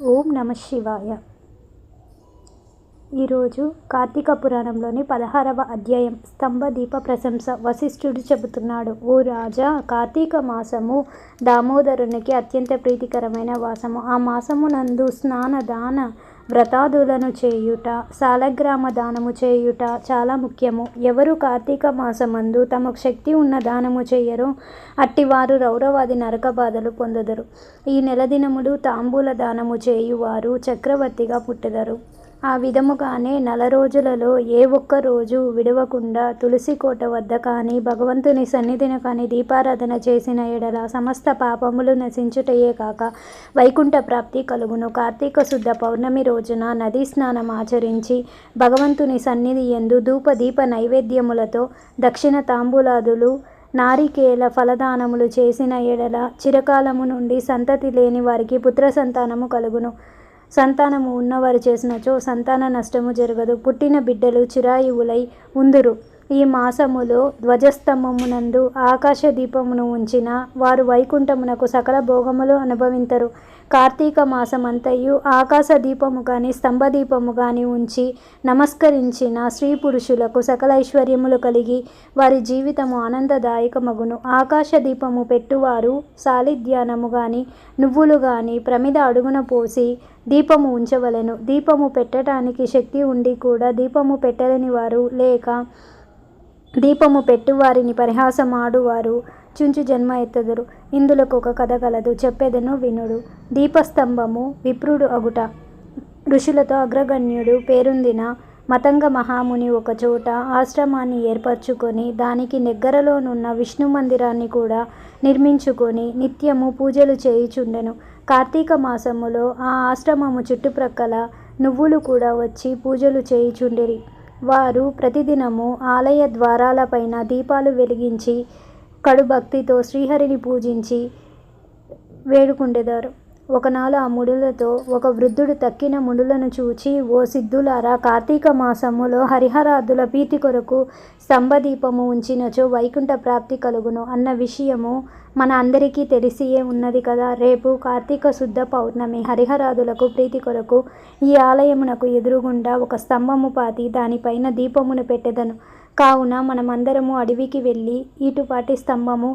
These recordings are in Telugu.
ఓం నమ శివాయ. ఈరోజు కార్తీక పురాణంలోని పదహారవ అధ్యాయం స్తంభ దీప ప్రశంస వశిష్ఠుడు చెబుతున్నాడు. ఓ రాజా కార్తీక మాసము దామోదరునికి అత్యంత ప్రీతికరమైన మాసము ఆ మాసమునందు స్నాన దాన వ్రతాదులను చేయుట సాలగ్రామ దానము చేయుట చాలా ముఖ్యము. ఎవరు కార్తీక మాసమందు తమకు శక్తి ఉన్న దానము చేయరో అట్టివారు రౌరవాది నరక బాధలు పొందదరు. ఈ నెల దినములు తాంబూల దానము చేయువారు చక్రవర్తిగా పుట్టెదరు. ఆ విధముగానే నెల రోజులలో ఏ ఒక్క రోజు విడవకుండా తులసి కోట వద్ద కానీ భగవంతుని సన్నిధిన కానీ దీపారాధన చేసిన ఎడల సమస్త పాపములు నశించుటయే కాక వైకుంఠ ప్రాప్తి కలుగును. కార్తీక శుద్ధ పౌర్ణమి రోజున నదీ స్నానం ఆచరించి భగవంతుని సన్నిధి ఎందు ధూప దీప నైవేద్యములతో దక్షిణ తాంబూలాదులు నారికేల ఫలదానములు చేసిన ఎడల చిరకాలము నుండి సంతతి లేని వారికి పుత్ర సంతానము కలుగును. సంతానము ఉన్నవారు చేసినచో సంతాన నష్టము జరగదు. పుట్టిన బిడ్డలు చిరాయువులై ఉందురు. ఈ మాసములో ధ్వజస్తంభమునందు ఆకాశ దీపమును ఉంచిన వారు వైకుంఠమునకు సకల భోగములు అనుభవింతరు. కార్తీక మాసమంతయు ఆకాశ దీపము కానీ స్తంభ దీపము కానీ ఉంచి నమస్కరించిన స్త్రీ పురుషులకు సకల ఐశ్వర్యములు కలిగి వారి జీవితము ఆనందదాయకమగును. ఆకాశ దీపము పెట్టువారు సాలిధ్యానము కానీ నువ్వులు కానీ ప్రమిద అడుగున పోసి దీపము ఉంచవలెను. దీపము పెట్టడానికి శక్తి ఉండి కూడా దీపము పెట్టలేని వారు లేక దీపము పెట్టువారిని పరిహాసమాడువారు. చుంచు జన్మ ఎత్తదురు. ఇందులకు ఒక కథ కలదు. చెప్పేదను వినుడు. దీపస్తంభము విప్రుడు అగుట. ఋషులతో అగ్రగణ్యుడు పేరొందిన మతంగ మహాముని ఒకచోట ఆశ్రమాన్ని ఏర్పరచుకొని దానికి దగ్గరలోనున్న విష్ణు మందిరాన్ని కూడా నిర్మించుకొని నిత్యము పూజలు చేయుచుండెను. కార్తీక మాసములో ఆ ఆశ్రమము చుట్టుప్రక్కల నువ్వులు కూడా వచ్చి పూజలు చేయుచుండిరి. వారు ప్రతిదినము ఆలయ ద్వారాలపైన దీపాలు వెలిగించి కడు భక్తితో శ్రీహరిని పూజించి వేడుకుండేదారు. ఒకనాడు ఆ ముడులతో ఒక వృద్ధుడు తక్కిన ముడులను చూచి ఓ సిద్ధులారా కార్తీక మాసములో హరిహరాదుల ప్రీతి కొరకు స్తంభదీపము ఉంచినచో వైకుంఠ ప్రాప్తి కలుగును అన్న విషయము మన అందరికీ తెలిసియే ఉన్నది కదా. రేపు కార్తీక శుద్ధ పౌర్ణమి హరిహరాదులకు ప్రీతి కొరకు ఈ ఆలయమునకు ఎదురుగుండా ఒక స్తంభము పాతి దానిపైన దీపమును పెట్టెదను. కావున మనమందరము అడవికి వెళ్ళి ఇటుపాటి స్తంభము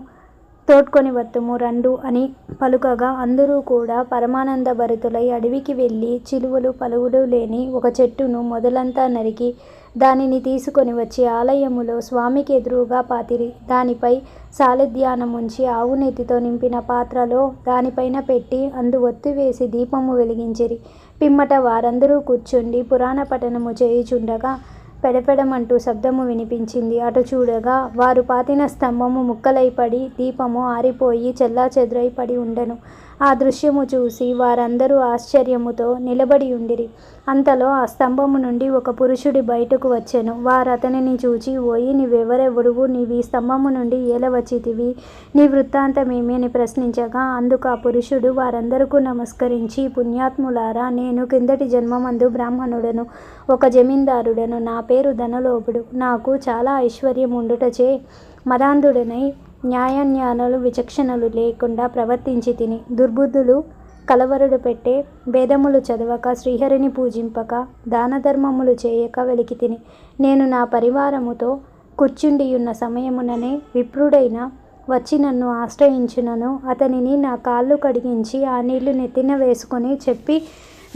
తోడ్కొని వత్తుము రండు అని పలుకగా అందరూ కూడా పరమానంద భరితులై అడవికి వెళ్ళి చిలువలు పలువులు లేని ఒక చెట్టును మొదలంతా నరికి దానిని తీసుకొని వచ్చి ఆలయములో స్వామికి ఎదురుగా పాతిరి. దానిపై సాలధ్యానముంచి ఆవు నెత్తితో నింపిన పాత్రలో దానిపైన పెట్టి అందు ఒత్తి వేసి దీపము వెలిగించిరి. పిమ్మట వారందరూ కూర్చుండి పురాణ పఠనము చేయుచుండగా పెడపెడమంటూ శబ్దము వినిపించింది. అటు చూడగా వారు పాతిన స్తంభము ముక్కలై పడి దీపము ఆరిపోయి చెల్లా చెదురై ఉండెను. ఆ దృశ్యము చూసి వారందరూ ఆశ్చర్యముతో నిలబడి ఉండిరి. అంతలో ఆ స్తంభము నుండి ఒక పురుషుడి బయటకు వచ్చెను. వారు అతనిని చూచి ఓయి నీవెవరెవరువు నీవి స్తంభము నుండి ఏల వచ్చితివి? నీ వృత్తాంతమేమి? ప్రశ్నించగా అందుకు ఆ పురుషుడు వారందరకు నమస్కరించి పుణ్యాత్ములారా నేను కిందటి జన్మమందు బ్రాహ్మణుడను ఒక జమీందారుడను నా పేరు ధనలోపుడు నాకు చాలా ఐశ్వర్యం ఉండుటచే మదాంధుడనై న్యాయాన్యాయాలు విచక్షణలు లేకుండా ప్రవర్తించి తిని దుర్బుద్ధులు కలవరుడు పెట్టే భేదములు చదవక శ్రీహరిని పూజింపక దానధర్మములు చేయక వెలికి తిని నేను నా పరివారముతో కూర్చుండియున్న సమయముననే విప్రుడైన వచ్చి నన్ను ఆశ్రయించినను. అతనిని నా కాళ్ళు కడిగించి ఆ నీళ్ళు నెత్తిన వేసుకొని చెప్పి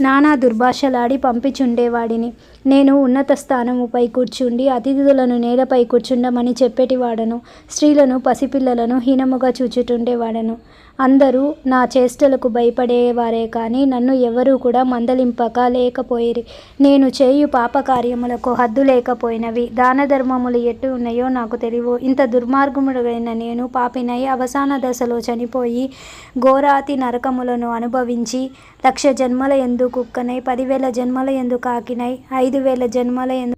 నానా దుర్భాషలాడి పంపించుండేవాడిని. నేను ఉన్నత స్థానముపై కూర్చుండి అతిథులను నేలపై కూర్చుండమని చెప్పేటివాడను. స్త్రీలను పసిపిల్లలను హీనముగా చూచుతుండేవాడను. అందరూ నా చేష్టలకు భయపడేవారే కానీ నన్ను ఎవరూ కూడా మందలింపక లేకపోయిరి. నేను చేయు పాపకార్యములకు హద్దు లేకపోయినవి. దాన ధర్మములు ఎట్టు ఉన్నాయో నాకు తెలియవు ఇంత దుర్మార్గముడైన నేను పాపినై అవసాన దశలో చనిపోయి ఘోరాతి నరకములను అనుభవించి లక్ష జన్మల ఎందు కుక్కనై పదివేల జన్మల ఎందు కాకినై ఐదు వేల జన్మల ఎందు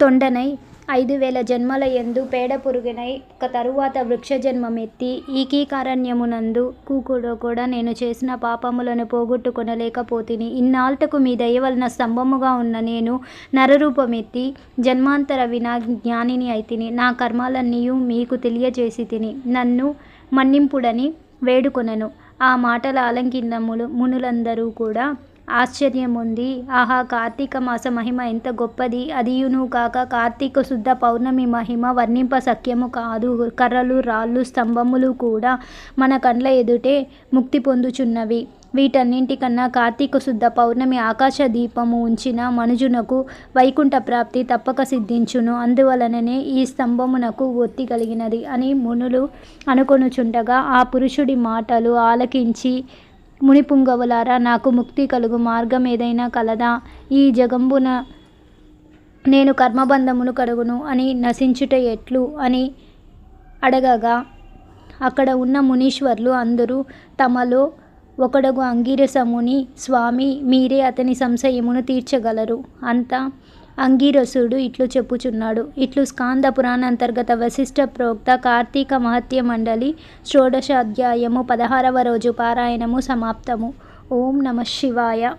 తొండనై ఐదు వేల జన్మల ఎందు పేడ పురుగునై ఒక తరువాత వృక్ష జన్మమెత్తి ఈకీకారణ్యమునందు కూకుడో కూడా నేను చేసిన పాపములను పోగొట్టుకొనలేకపోతిని. ఇన్నాళ్టకు మీ దయ వలన స్తంభముగా ఉన్న నేను నరరూపమెత్తి జన్మాంతర వినా జ్ఞానిని అయితిని. నా కర్మాలన్నీయు మీకు తెలియజేసి తిని నన్ను మన్నింపుడని వేడుకొనను. ఆ మాటల ఆలంకిన మునులందరూ కూడా ఆశ్చర్యం ఉంది ఆహా కార్తీక మాస మహిమ ఎంత గొప్పది. అదియును కాక కార్తీక శుద్ధ పౌర్ణమి మహిమ వర్ణింప సఖ్యము కాదు. కర్రలు రాళ్ళు స్తంభములు కూడా మన కండ్ల ఎదుటే ముక్తి పొందుచున్నవి. వీటన్నింటికన్నా కార్తీక శుద్ధ పౌర్ణమి ఆకాశ దీపము ఉంచిన మనుజునకు వైకుంఠ ప్రాప్తి తప్పక సిద్ధించును. అందువలననే ఈ స్తంభమునకు ఒత్తి కలిగినది అని మునులు అనుకొనుచుండగా ఆ పురుషుడి మాటలు ఆలకించి మునిపుంగవులారా నాకు ముక్తి కలుగు మార్గం ఏదైనా కలదా? ఈ జగంబున నేను కర్మబంధమును కడుగును అని నశించుట ఎట్లు అని అడగగా అక్కడ ఉన్న మునీశ్వర్లు అందరూ తమలో ఒకడగు అంగీరసముని స్వామి మీరే అతని సంశయమును తీర్చగలరు. అంతా అంగీరసుడు ఇట్లు చెప్పుచున్నాడు. ఇట్లు స్కాంద పురాణ అంతర్గత వశిష్ఠ ప్రోక్త కార్తీక మహత్య మండలి షోడశాధ్యాయము పదహారవ రోజు పారాయణము సమాప్తము. ఓం నమ శివాయ.